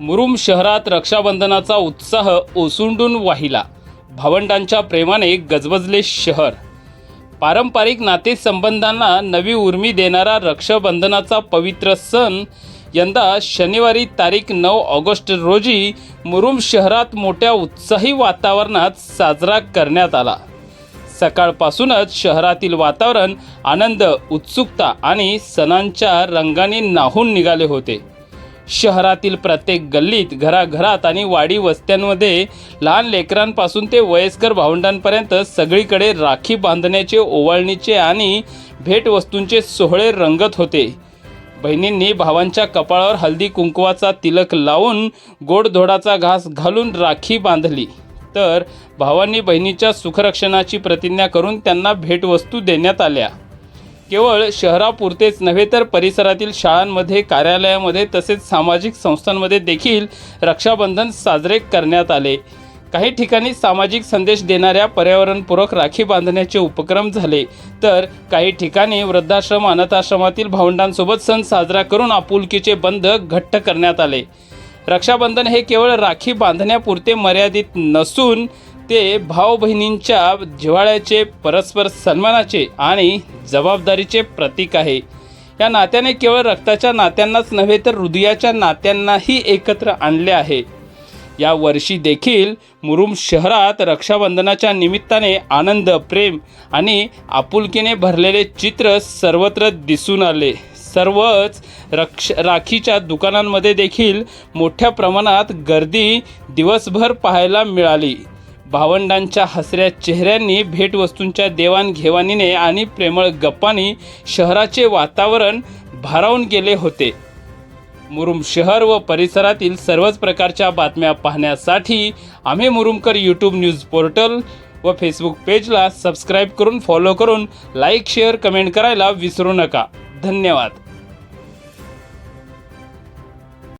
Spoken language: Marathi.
मुरुम शहरात रक्षाबंधनाचा उत्साह ओसुंडून वाहिला. भावंडांच्या प्रेमाने गजबजले शहर. पारंपरिक नातेसंबंधांना नवी उर्मी देणारा रक्षाबंधनाचा पवित्र सण यंदा शनिवारी तारीख नऊ ऑगस्ट रोजी मुरुम शहरात मोठ्या उत्साही वातावरणात साजरा करण्यात आला. सकाळपासूनच शहरातील वातावरण आनंद उत्सुकता आणि सणांच्या रंगाने नाहून निघाले होते. शहरातील प्रत्येक गल्लीत घराघरात आणि वाडी वस्त्यांमध्ये लहान लेकरांपासून ते वयस्कर भावंडांपर्यंत सगळीकडे राखी बांधण्याचे ओवाळणीचे आणि भेटवस्तूंचे सोहळे रंगत होते. बहिणींनी भावांच्या कपाळावर हळदी कुंकवाचा तिलक लावून गोडधोडाचा घास घालून राखी बांधली. तर भावांनी बहिणीच्या सुखरक्षणाची प्रतिज्ञा करून त्यांना भेटवस्तू देण्यात आल्या. केवळ शहरापुरतेच नव्हे तर परिसरातील शाळांमध्ये कार्यालयामध्ये तसेच सामाजिक संस्थांमध्ये देखील रक्षाबंधन साजरे करण्यात आले. काही ठिकाणी सामाजिक संदेश देणाऱ्या पर्यावरणपूरक राखी बांधण्याचे उपक्रम झाले. तर काही ठिकाणी वृद्धाश्रम अनाथाश्रमातील भावंडांसोबत सण साजरा करून आपुलकीचे बंध घट्ट करण्यात आले. रक्षाबंधन हे केवळ राखी बांधण्यापुरते मर्यादित नसून ते भाऊ बहिणींच्या जिव्हाळ्याचे परस्पर सन्मानाचे आणि जबाबदारीचे प्रतीक आहे. या नात्याने केवळ रक्ताच्या नात्यांनाच नव्हे तर हृदयाच्या नात्यांनाही एकत्र आणले आहे. या वर्षी देखील मुरुम शहरात रक्षाबंधनाच्या निमित्ताने आनंद प्रेम आणि आपुलकीने भरलेले चित्र सर्वत्र दिसून आले. सर्वच रक्ष राखीच्या दुकानांमध्ये देखील मोठ्या प्रमाणात गर्दी दिवसभर पाहायला मिळाली. भावंडांच्या हसऱ्या चेहऱ्यांनी भेटवस्तूंच्या देवाणघेवाणीने आणि प्रेमळ गप्पांनी शहराचे वातावरण भारावून गेले होते. मुरुम शहर व परिसरातील सर्वच प्रकारच्या बातम्या पाहण्यासाठी आम्ही मुरुमकर यूट्यूब न्यूज पोर्टल व फेसबुक पेजला सबस्क्राईब करून फॉलो करून लाईक शेअर कमेंट करायला विसरू नका. धन्यवाद.